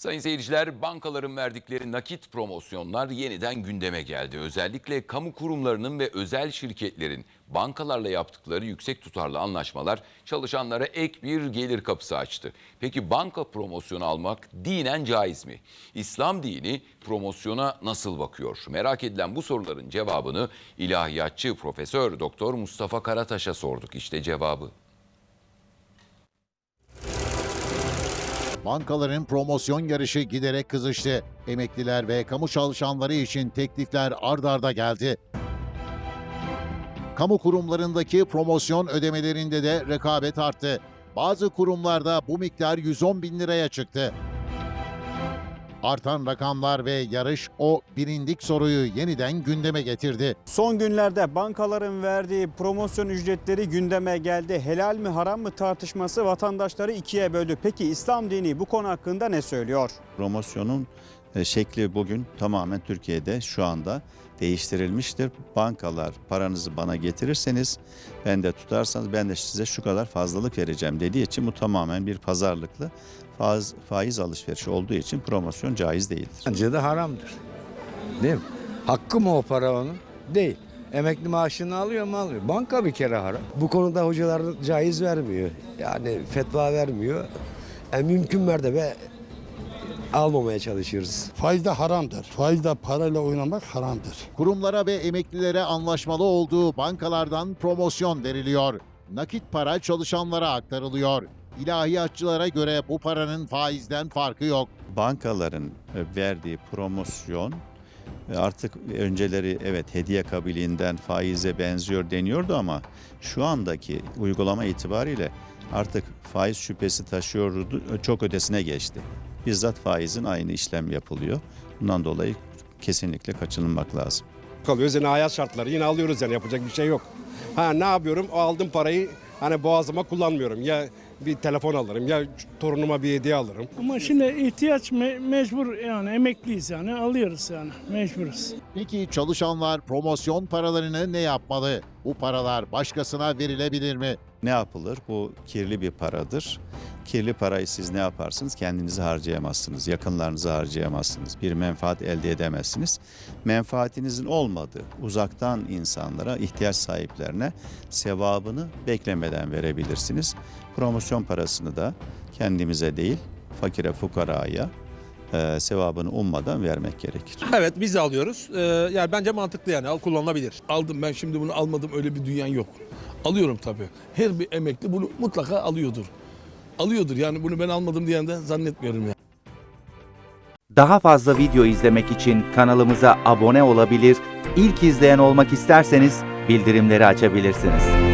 Sayın seyirciler, bankaların verdikleri nakit promosyonlar yeniden gündeme geldi. Özellikle kamu kurumlarının ve özel şirketlerin bankalarla yaptıkları yüksek tutarlı anlaşmalar çalışanlara ek bir gelir kapısı açtı. Peki banka promosyonu almak dinen caiz mi? İslam dini promosyona nasıl bakıyor? Merak edilen bu soruların cevabını ilahiyatçı Profesör Doktor Mustafa Karataş'a sorduk. İşte cevabı. Bankaların promosyon yarışı giderek kızıştı. Emekliler ve kamu çalışanları için teklifler ard arda geldi. Kamu kurumlarındaki promosyon ödemelerinde de rekabet arttı. Bazı kurumlarda bu miktar 110 bin liraya çıktı. Artan rakamlar ve yarış o bilindik soruyu yeniden gündeme getirdi. Son günlerde bankaların verdiği promosyon ücretleri gündeme geldi. Helal mi haram mı tartışması vatandaşları ikiye böldü. Peki İslam dini bu konu hakkında ne söylüyor? Promosyonun şekli bugün tamamen Türkiye'de şu anda değiştirilmiştir. Bankalar paranızı bana getirirseniz ben de tutarsanız ben de size şu kadar fazlalık vereceğim dediği için bu tamamen bir pazarlıklı faiz, faiz alışverişi olduğu için promosyon caiz değildir. Bence de haramdır. Değil mi? Hakkı mı o para onun? Değil. Emekli maaşını alıyor mu almıyor. Banka bir kere haram. Bu konuda hocalar caiz vermiyor. Yani fetva vermiyor. Yani mümkün mertebe almamaya çalışıyoruz. Faiz de haramdır. Faizle parayla oynamak haramdır. Kurumlara ve emeklilere anlaşmalı olduğu bankalardan promosyon veriliyor. Nakit para çalışanlara aktarılıyor. İlahiyatçılara göre bu paranın faizden farkı yok. Bankaların e, verdiği promosyon e, artık önceleri evet hediye kabiliğinden faize benziyor deniyordu ama şu andaki uygulama itibariyle artık faiz şüphesi taşıyordu çok ötesine geçti. Bizzat faizin aynı işlem yapılıyor. Bundan dolayı kesinlikle kaçınılmak lazım. kalıyoruz. Yani hayat şartları yine alıyoruz yani yapacak bir şey yok. Ha ne yapıyorum? O aldığım parayı hani boğazıma kullanmıyorum. Ya bir telefon alırım ya torunuma bir hediye alırım. Ama şimdi ihtiyaç me- mecbur yani emekliyiz yani alıyoruz yani mecburuz. Peki çalışanlar promosyon paralarını ne yapmalı? Bu paralar başkasına verilebilir mi? Ne yapılır? Bu kirli bir paradır. Kirli parayı siz ne yaparsınız? Kendinizi harcayamazsınız, yakınlarınızı harcayamazsınız, bir menfaat elde edemezsiniz. Menfaatinizin olmadığı uzaktan insanlara, ihtiyaç sahiplerine sevabını beklemeden verebilirsiniz. Promosyon parasını da kendimize değil, fakire fukaraya e, sevabını ummadan vermek gerekir. Evet biz de alıyoruz. Ee, yani bence mantıklı yani al kullanılabilir. Aldım ben şimdi bunu almadım öyle bir dünya yok. Alıyorum tabii. Her bir emekli bunu mutlaka alıyordur. Alıyordur yani bunu ben almadım diyen de zannetmiyorum yani. Daha fazla video izlemek için kanalımıza abone olabilir, ilk izleyen olmak isterseniz bildirimleri açabilirsiniz.